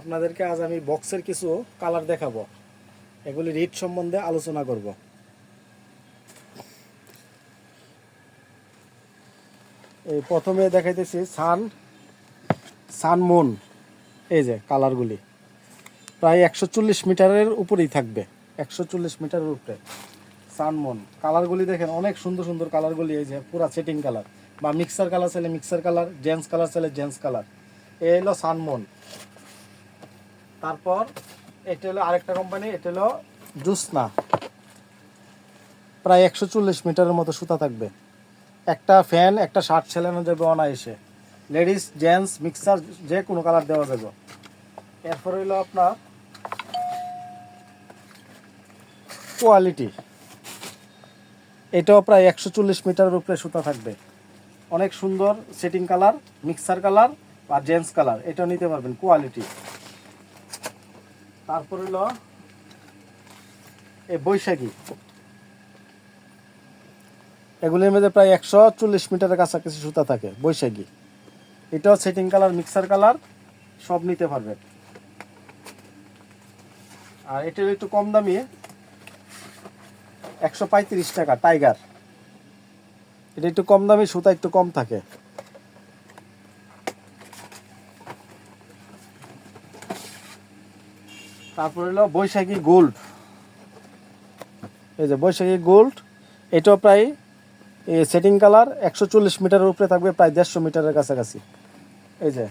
আপনাদেরকে আজ আমি বক্সের কিছু কালার দেখাবো। এগুলি রিড সম্বন্ধে আলোচনা করব। এই প্রথমে দেখাইতেছি সান সান মুন এই যে কালারগুলি প্রায় একশো চল্লিশ মিটারের উপরেই থাকবে। একশো চল্লিশ মিটারের উপরে। সানমন কালারগুলি দেখেন, অনেক সুন্দর সুন্দর কালারগুলি এই যে পুরা সেটিং কালার বা মিক্সার কালার চাইলে মিক্সার কালার জেন্টস কালার চাইলে জেন্টস কালার এ হলো সানমন তারপর এটা হলো আরেকটা কোম্পানি এটা হলো জুসনা। প্রায় একশো চল্লিশ মিটারের মতো সুতা থাকবে। একটা ফ্যান একটা শার্ট ছেলানো যাবে অনায়াসে। লেডিস জেন্টস মিক্সার যে কোনো কালার দেওয়া যাবে। এরপর হইল আপনার কোয়ালিটি এটাও প্রায় একশো চল্লিশ মিটারের উপরে সুতা থাকবে। অনেক সুন্দর সেটিং কালার মিক্সার কালার আর জেন্টস কালার এটাও নিতে পারবেন কোয়ালিটি তারপর হলো এই বৈশাখী। এগুলির মধ্যে প্রায় একশো চল্লিশ মিটারের কাছাকাছি সুতা থাকে, বৈশাখী। এটাও সেটিং কালার মিক্সার কালার সব নিতে পারবেন আর এটার একটু কম দামি, একশো পঁয়ত্রিশ টাকা, টাইগার। এটা একটু কম দামি, সুতা একটু কম থাকে। তারপর হলো বৈশাখী গোল্ড। এই যে বৈশাখী গোল্ড, এটাও প্রায় সেটিং কালার একশো চল্লিশ মিটারের উপরে থাকবে, প্রায় দেড়শো মিটারের কাছাকাছি। এই যে,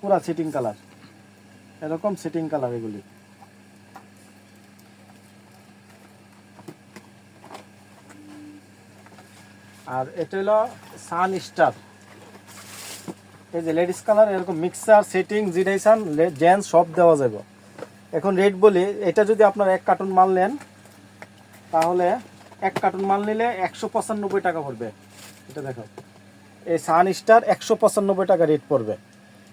পুরা সেটিং কালার এরকম সেটিং কালার এগুলি। আর এটা হলো সান স্টার এই যে লেডিস কালার এরকম মিক্সার সেটিং জিডাইসান জেন্টস সব দেওয়া যাবে। এখন রেট বলি, এটা যদি আপনার এক কার্টুন মাল নেন, তাহলে এক কার্টুন মাল নিলে একশো পঁচানব্বই টাকা পড়বে। এটা দেখো। এই সান স্টার একশো পঁচানব্বই টাকা রেট পড়বে।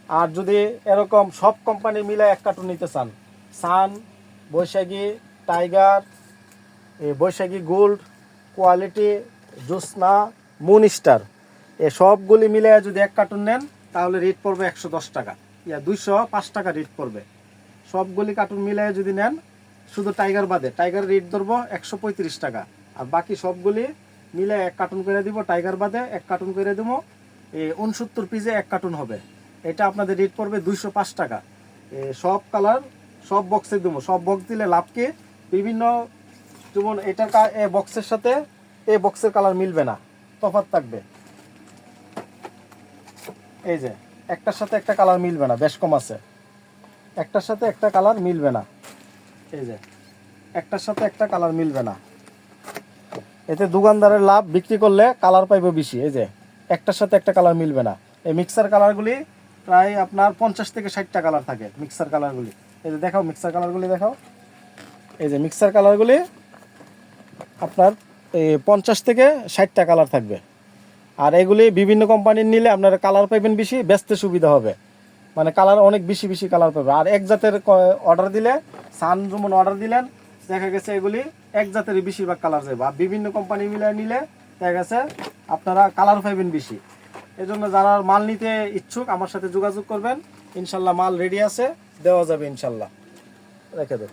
আর যদি এরকম সব কোম্পানি মিলে এক কার্টুন নিতে চান সান বৈশাখী টাইগার এই Baishakhi gold quality Josna moon star এ সবগুলি মিলে যদি এক কার্টুন নেন, তাহলে রেট পড়বে একশো দশ টাকা। ইয়া দুইশো পাঁচ টাকা রেট পড়বে। সবগুলি কার্টুন মিলে যদি নেন, শুধু টাইগার বাদে। টাইগার রেট ধরবো একশো পঁয়ত্রিশ টাকা। আর বাকি সবগুলি মিলে এক কার্টুন করে দিব, টাইগার বাদে এক কার্টুন করে দেবো এই উনসত্তর পিসে এক কার্টুন হবে। এটা আপনাদের রেট পড়বে দুইশো পাঁচ টাকা। এ সব কালার সব বক্সে দেবো। সব বক্স দিলে লাভকে বিভিন্ন, যেমন এটার এ বক্সের সাথে এই বক্সের কালার মিলবে না। তফাৎ থাকবে। এই যে, একটার সাথে একটা কালার মিলবে না, বেশ কম আছে। একটার সাথে একটা কালার মিলবে না। এই যে, একটার সাথে একটা কালার মিলবে না। এতে দোকানদারের লাভ বিক্রি করলে কালার পাইবে বেশি, এই যে, একটার সাথে একটা কালার মিলবে না। এই মিক্সার কালারগুলি প্রায় আপনার পঞ্চাশ থেকে ষাটটা কালার থাকে মিক্সার কালারগুলি এই যে দেখাও মিক্সার কালারগুলি দেখাও। এই যে মিক্সার কালারগুলি আপনার এই পঞ্চাশ থেকে ষাটটা কালার থাকবে। আর এগুলি বিভিন্ন কোম্পানির নিলে আপনারা কালার পাইবেন বেশি, বেচতে সুবিধা হবে। মানে কালার অনেক বেশি বেশি কালার পাবে। আর এক জাতের অর্ডার দিলে, সান যেমন অর্ডার দিলেন, দেখা গেছে এগুলি এক জাতেরই বেশিরভাগ কালার যাবে আর বিভিন্ন কোম্পানি মিলে নিলে, দেখা গেছে আপনারা কালার পাইবেন বেশি। এজন্য যারা মাল নিতে ইচ্ছুক, আমার সাথে যোগাযোগ করবেন। ইনশাল্লাহ মাল রেডি আছে, দেওয়া যাবে ইনশাল্লাহ। রেখে দেব